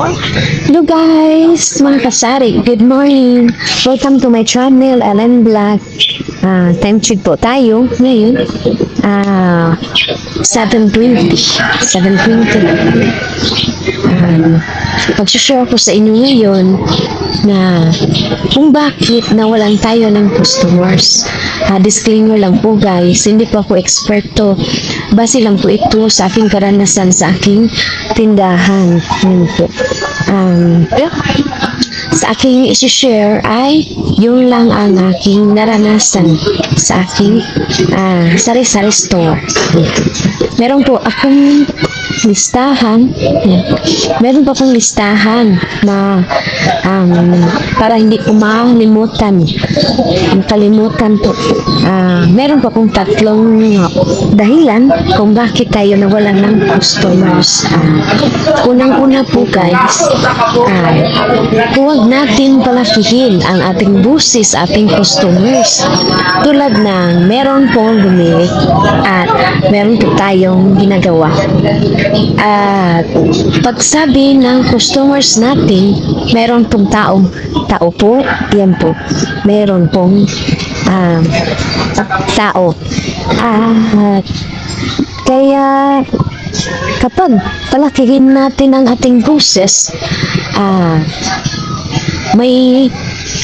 Hello guys, mga kasari, good morning. Welcome to my channel, Alan Black. Ah, time check po tayo ngayon. Ah, 7.20. 7.20. Um, Pag-share ko sa inyo ngayon na kung bakit nawalan tayo ng customers. Ah, disclaimer lang po guys, hindi po ako eksperto. Base lang po ito sa aking karanasan sa aking tindahan. Yun po. Um, sa aking isi-share ay yung lang ang aking naranasan sa aking ah, sari-sari store. Meron po akong listahan. Meron pa akong listahan na um, para hindi ko makalimutan. Makalimutan po. Ah, meron pa akong tatlong dahilan kung bakit tayo nawalan ng customers. Ah, Unang-una po guys, ah, huwag natin palakihin ang ating busis, ating customers. Tulad ng meron pong bumili at meron po tayong ginagawa. At pagsabi ng customers natin, meron pong tao, tao po, yan po, meron pong ah, tao. At kaya kapag palakihin natin ang ating buses, ah, may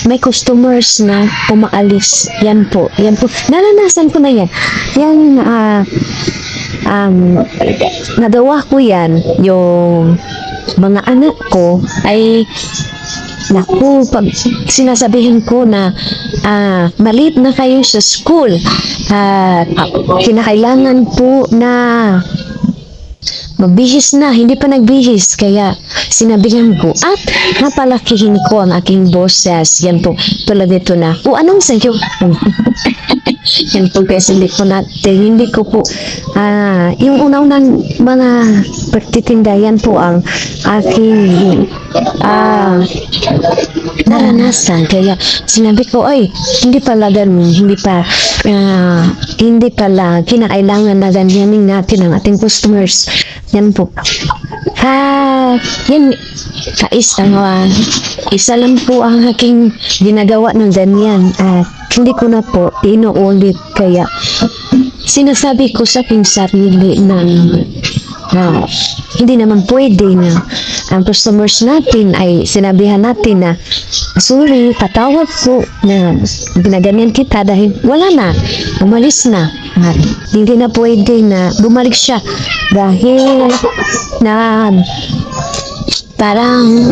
may customers na umaalis. Yan po. Yan po. Naranasan ko na yan. Yan, ah, um, nagawa ko yan. Yung mga anak ko ay Naku, pag sinasabihin ko na ah, malit na kayo sa school ah, kinakailangan po na magbihis na, hindi pa nagbihis. Kaya sinabihan ko at napalakihin ko ang aking boses. Yan po, tulad nito na, o anong sa'yo? Yan po kasi hindi ko natin, hindi ko po, ah, yung unang-unang mga pagtitinda, yan po ang aking, ah, naranasan. Kaya sinabi ko, ay, hindi pala ganun, hindi pa, ah, hindi pala kinakailangan na ganyanin natin ang ating customers. Yan po. Ah, yan, kaisa nga, isa lang po ang aking ginagawa ng ganyan. At hindi ko na po inuulit. Kaya, sinasabi ko sa aking sarili na na hindi naman pwede na. Ang customers natin ay sinabihan natin na sorry, patawad po na ginaganyan kita dahil wala na, umalis na. At hindi na pwede na bumalik siya dahil na parang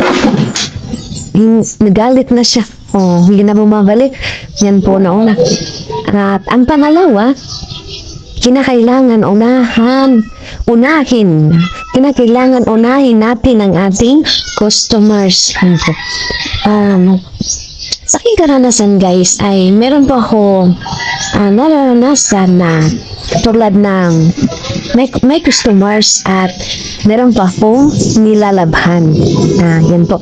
nagalit na siya. O hindi na bumabalik. Yan po una at ang pangalawa kinakailangan unahan, unahin, kinakailangan unahin natin ang ating customers. Um, sa aking karanasan guys ay meron po ako ah, naranasan na tulad ng may, may customers at meron pa akong nilalabhan. Ah, yan po.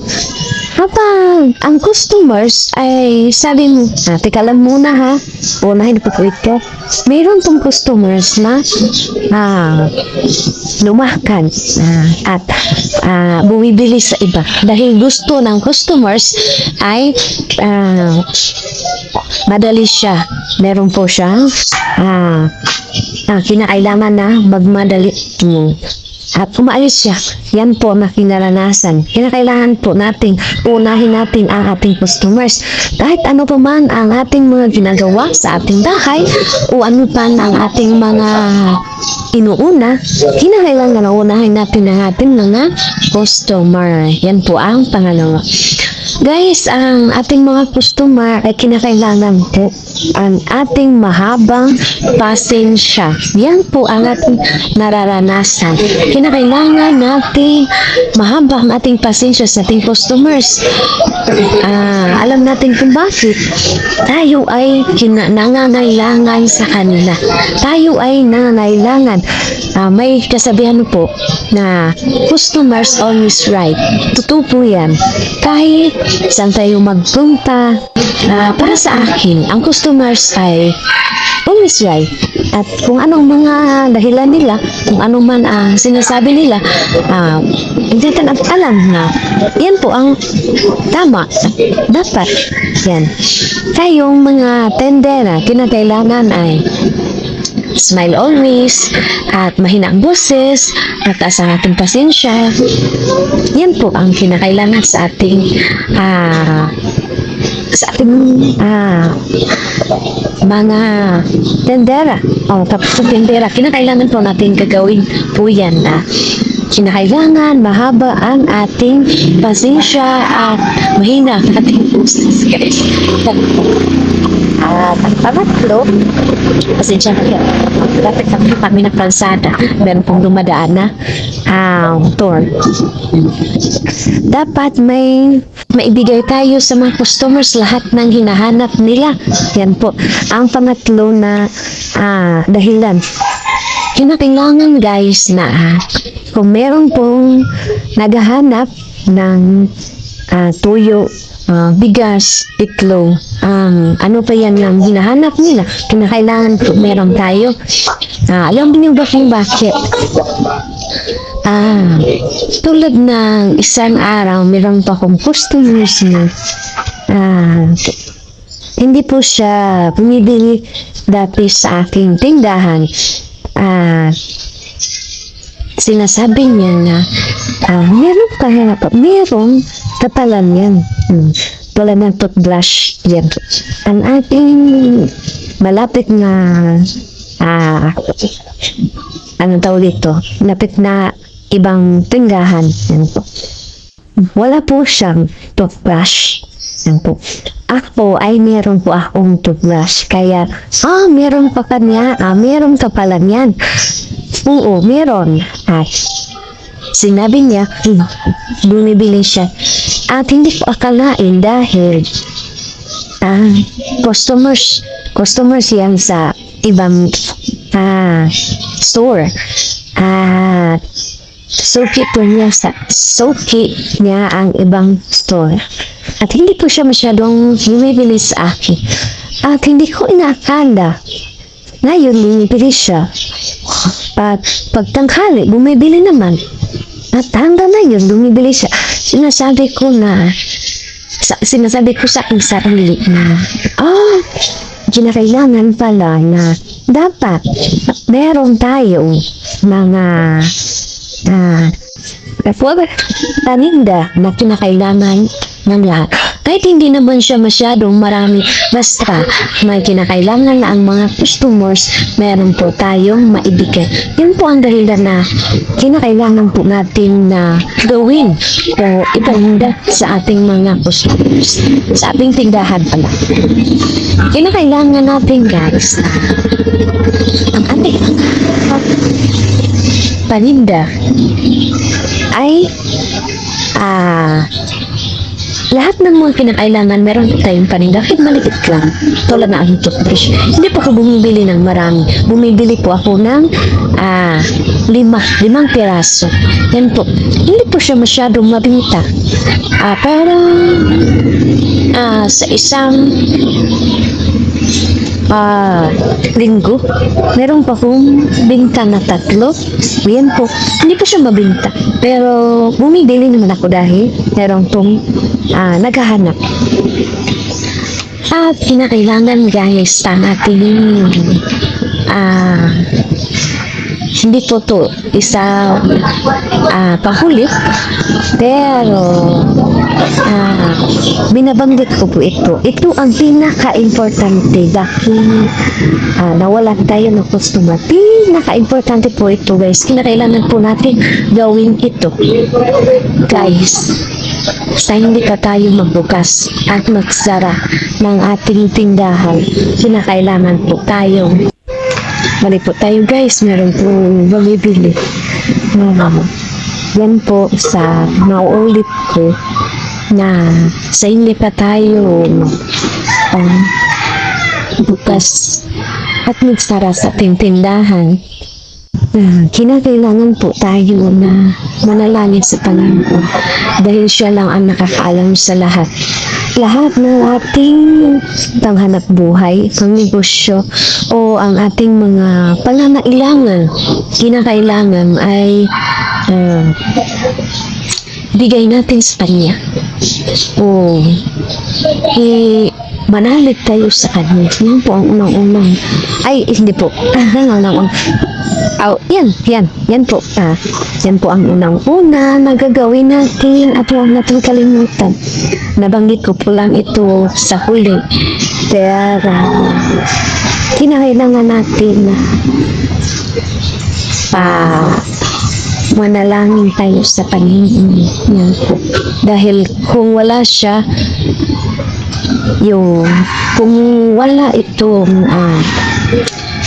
Kapag ang customers ay sabi mo, ah, teka lang muna ha, unahin po ko ito. Mayroon pong customers na ah, lumakan ah, at ah, bumibili sa iba dahil gusto ng customers ay ah, madali siya. Meron po siya ah, ah, kinakailangan na magmadali mo. At umaalis siya. Yan po ang kinaranasan. Kinakailangan po nating unahin natin ang ating customers. Kahit ano pa man ang ating mga ginagawa sa ating bahay o ano pa ang ating mga inuuna, kinakailangan na unahin natin ang ating mga customer. Yan po ang pangalawa. Guys, ang ating mga customer ay kinakailangan po ang ating mahabang pasensya. Yan po ang ating nararanasan. Kinakailangan nating mahaba ang ating pasensya sa ating customers. Ah, alam natin kung bakit. Tayo ay nangangailangan sa kanila. Tayo ay nangangailangan. Ah, may kasabihan po na customers always right. Totoo po yan. Kahit saan tayo magpunta. Ah, para sa akin, ang customers ay always right. At kung anong mga dahilan nila, kung ano man ang sinasabi nila, ah, hindi natin alam na yan po ang tama. Dapat. Yan. Tayong mga tendera, kinakailangan ay smile always, at mahina ang boses, mataas ang ating pasensya. Yan po ang kinakailangan sa ating ah sa ating ah mga tendera. O, tapos sa tendera, kinakailangan po natin gagawin po yan na kinakailangan mahaba ang ating pasensya at mahina ang ating boses, guys. At ang pangatlo, pasensya na yan. Dapat kami kami ng kalsada. Meron pong dumadaan na ang tour. Dapat may maibigay tayo sa mga customers lahat ng hinahanap nila. Yan po. Ang pangatlo na ah, dahilan. Kinakailangan guys na ah, kung meron pong naghahanap ng ah, tuyo, ah, bigas, itlog, um, ano pa yan ang hinahanap nila, kinakailangan po meron tayo. Ah, alam niyo ba kung bakit? Ah, tulad ng isang araw, meron pa akong customers na ah, hindi po siya bumibili dati sa aking tindahan. Ah, sinasabi niya na ah, meron ka na po, meron katalan yan. Hmm. Tulad ng toothbrush yan. Ang ating malapit na ah, ano tawag dito, lapit na ibang tindahan. Yan po. Wala po siyang toothbrush. Yan po. Ako ay meron po akong toothbrush. Kaya, ah, meron pa kanya. Ah, meron ka pala niyan. Oo, meron. At sinabi niya, bumibili siya. At hindi ko akalain dahil ah, customers, customers yan sa ibang ah, store. At suki po niya sa suki niya ang ibang store. At hindi po siya masyadong bumibili sa akin. At hindi ko inaakala. Ngayon, bumibili siya. At pagtanghali, bumibili naman. At hanggang ngayon, bumibili siya. Sinasabi ko na, sa, sinasabi ko sa aking sarili na, ah, kinakailangan pala na dapat meron tayong mga ah, uh, taninda na kinakailangan ng lahat. Kahit hindi naman siya masyadong marami, basta may kinakailangan na ang mga customers, meron po tayong maibigay. Yun po ang dahilan na kinakailangan po natin na gawin o ipanda sa ating mga customers. Sa ating tindahan pala. Kinakailangan natin guys na ang ating paninda ay ah lahat ng mga kinakailangan meron tayong paninda. Kahit maliit lang tulad na ang toothbrush. Hindi po ako bumibili ng marami. Bumibili po ako ng ah, lima limang piraso. Yan po. Hindi po siya masyadong mabinta. Ah, parang ah, sa isang ah, linggo, meron pa kong binta na tatlo. Yan po. Hindi po siya mabinta. Pero bumibili naman ako dahil meron pong ah, naghahanap. At kinakailangan guys ang ating ah, hindi po to isa ah, pahulit pero ah, binabanggit ko po ito. Ito ang pinaka-importante dahil ah, nawalan tayo ng customer. Pinaka-importante po ito guys. Kinakailangan po natin gawin ito. Guys sa hindi pa tayo magbukas at magsara ng ating tindahan kinakailangan po tayong Mali po tayo guys, meron po bumibili. Um, yan po sa nauulit ko na sa hindi pa tayo um, bukas at magsara sa ating tindahan. Ah, kinakailangan po tayo na manalangin sa Panginoon dahil siya lang ang nakakaalam sa lahat. Lahat ng ating panghanap buhay, pangnegosyo, o ang ating mga pangangailangan, kinakailangan ay ah, bigay natin sa Kanya. O eh, manalig tayo sa Kanya. Yan po ang unang-unang, ay hindi po, ang unang Oh, yan, yan, yan po. Ah, yan po ang unang-una na gagawin natin at huwag natin kalimutan. Nabanggit ko po lang ito sa huli. Pero, kinakailangan natin na pa manalangin tayo sa Panginoon. Po. Dahil kung wala siya, yung kung wala itong ah,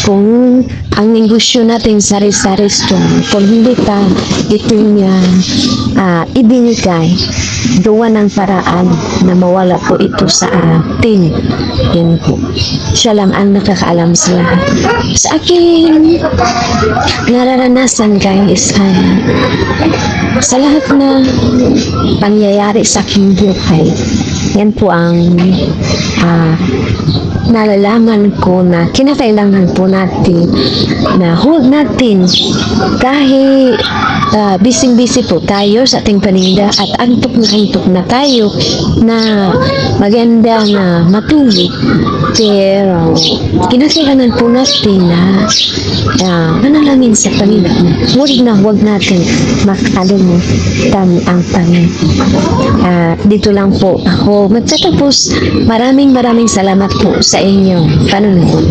kung ang negosyo natin sari-sari store, kung hindi pa ito niya ah, ibinigay, gawa ng paraan na mawala po ito sa atin. Yan po. Siya lang ang nakakaalam sa lahat. Sa akin, nararanasan guys ay sa lahat na pangyayari sa aking buhay, yan po ang ah, nalalaman ko na kinakailangan po natin na huwag natin kahit ah, bising-busy po tayo sa ating paninda at antok na antok na tayo na maganda na matulog pero kinakailangan po natin na ah, manalangin sa Panginoon. Huwag na huwag natin makalimutan ang Panginoon. At dito lang po ako magtatapos. Maraming maraming salamat po sa inyong panonood.